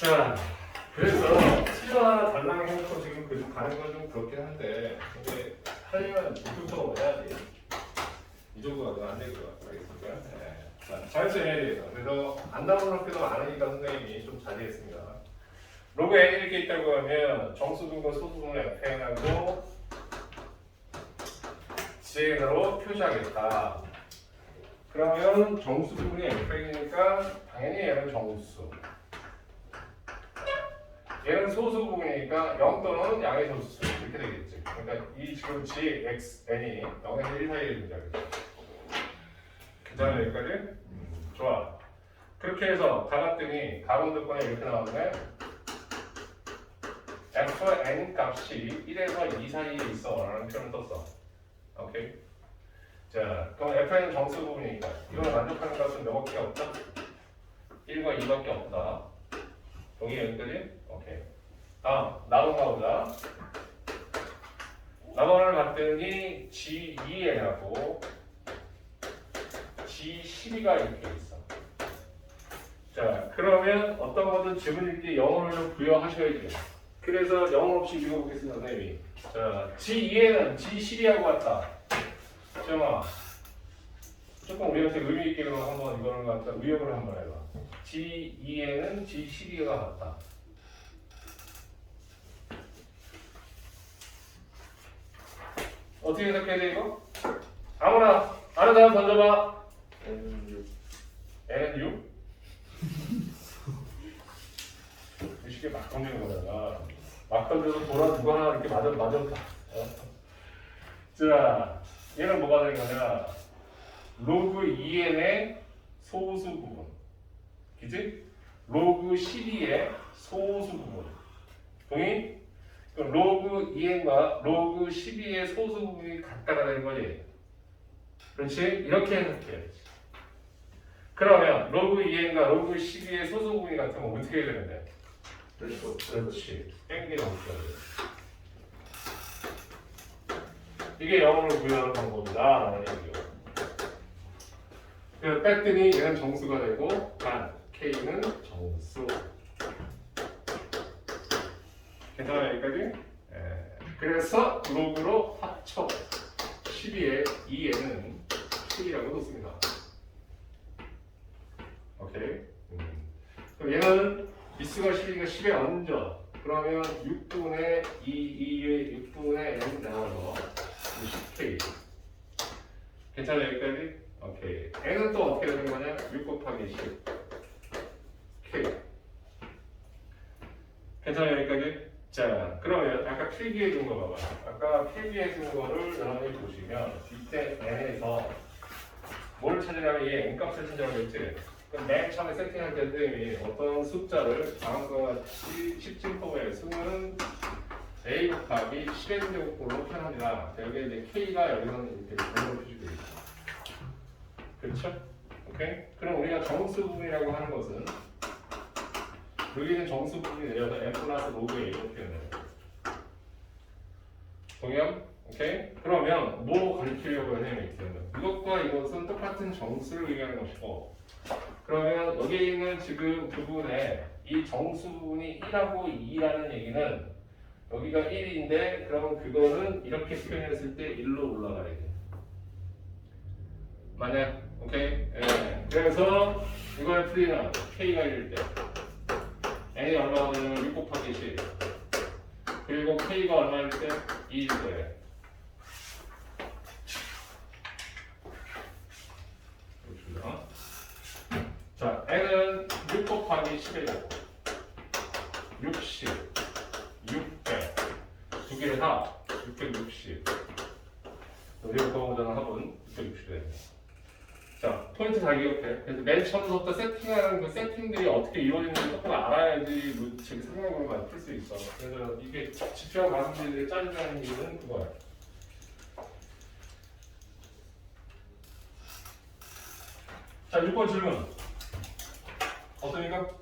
자, 그래서 치료 하나 달랑 해놓고 지금 그 가는 건 좀 그렇긴 한데, 근데 하려면 이쪽으로 해야지. 이 정도가 안될 것 같겠습니까? 네. 자, 자연스레 해야 돼요. 그래서 안 나오는 안 하니까 선생님이 좀 자제했습니다. 로그에 이렇게 있다고 하면 정수 분과 소수 분을 fn하고 GN으로 표시하겠다. 그러면 정수분이 fn이니까 당연히 얘는 정수. 얘는 소수 부분이니까 0 또는 양의 소수 이렇게 되겠지. 그러니까 이 지금 g, x, n이 0에서 1 사이에 존재하겠죠. 괜찮아요 여기까지? 음, 좋아. 그렇게 해서 다 갔더니 가론조건에 이렇게 나오는데 f, n 값이 1에서 2 사이에 있어 라는 표현을 썼어. 오케이? 자, 그럼 f는 정수 부분이니까 이걸 만족하는 값은 몇 개가 없다? 1과 2밖에 없다. 동의 여기까지? 오케이. 다음, 나눠 보자. 나눠를 봤더니 G2N하고 G12가 이렇게 있어. 자, 그러면 어떤 거든 지문 읽기 영어를 좀 부여하셔야지. 그래서 영어 없이 읽어보겠습니다, 선생님이. 자, G2N은 G12하고 같다. 정아, 조금 우리한테 의미 있게 한번 이거를 갖다 의역을 한번 해봐. G2에는 G12가 같다. 어떻게 해석해야 돼 이거? 아무나 아는 사람 던져봐. N은 6? 쉽게 막 던지는 거다가 막 던져서 돌아 누가 하나 이렇게 맞아 맞았다. 어? 자, 얘는 뭐가 되는 거냐? 로그 2n의 소수 부분. 그지? 로그 12의 소수 부분. 동의? 로그 2n과 로그 12의 소수 부분이 같다라는 거지. 그렇지? 이렇게 해석해야지. 그러면 로그 2n과 로그 12의 소수 부분이 같으면 어떻게 해야 되는데? 그렇죠. 그렇지. 땡기는 없어야 돼. 이게 영어로 구현하는 방법이다. 라는 얘기요. 뺐더니 얘는 정수가 되고 반 K는 정수. 괜찮아요 여기까지? 예. 그래서 로그로 합쳐 12에 2에는 10이라고 놓습니다. 오케이. 음. 그럼 얘는 미스가 12가 10에 얹어. 그러면 6분의 2, 2의 6분의 n 나와서 90k. 괜찮아요 여기까지? 오케이. n은 또 어떻게 되는 거냐? 6 곱하기 10. k. 괜찮아요 여기까지? 자, 그러면 아까 필기해 준 거 봐봐. 아까 필기해 준 거를 여러분이 보시면 이때 n에서 뭘 찾으려면 얘 n값을 찾으라고 했지. 그럼 맨 처음에 세팅할 때 선생님이 어떤 숫자를 다음과 같이 10진법에 수는 a 곱하기 10의 제곱으로 표현합니다. 자, 여기 이제 k가 여기서는 이렇게 번호로 표시되어 있죠. 그렇죠? 오케이? 그럼 우리가 정수 부분이라고 하는 것은 여기는 정수 부분이 내려서 n 플러스 로그 a로 표현해요. 동의함? 오케이? 그러면 뭐 가리키려고 하냐면 이렇게 이것과 이것은 똑같은 정수를 의미하는 것이고 그러면 여기 있는 지금 부분에 이 정수 부분이 1하고 2라는 얘기는 여기가 1인데 그러면 그거는 이렇게 표현했을 때 1로 올라가야 돼. 만약 오케이? 예. 그래서 이걸 풀이는 k가 1일 때 n이 얼마가 되냐면 6 곱하기 10 그리고 k가 얼마일 때 2일 때 그렇습니다. 자, n은 6 곱하기 10이고 60, 600, 두 개를 다 660. 여기부터 보자는 합은 660이 됩니다. 자, 포인트 잘 기억해. 그래서 맨 처음부터 세팅하는 그 세팅들이 어떻게 이루어지는지 조금 알아야지 뭐 저기 많이 풀수 있어. 그래서 이게 집중하고 말씀드리는 짜증나는 이유는 그거야. 자, 6번 질문. 어떠니까?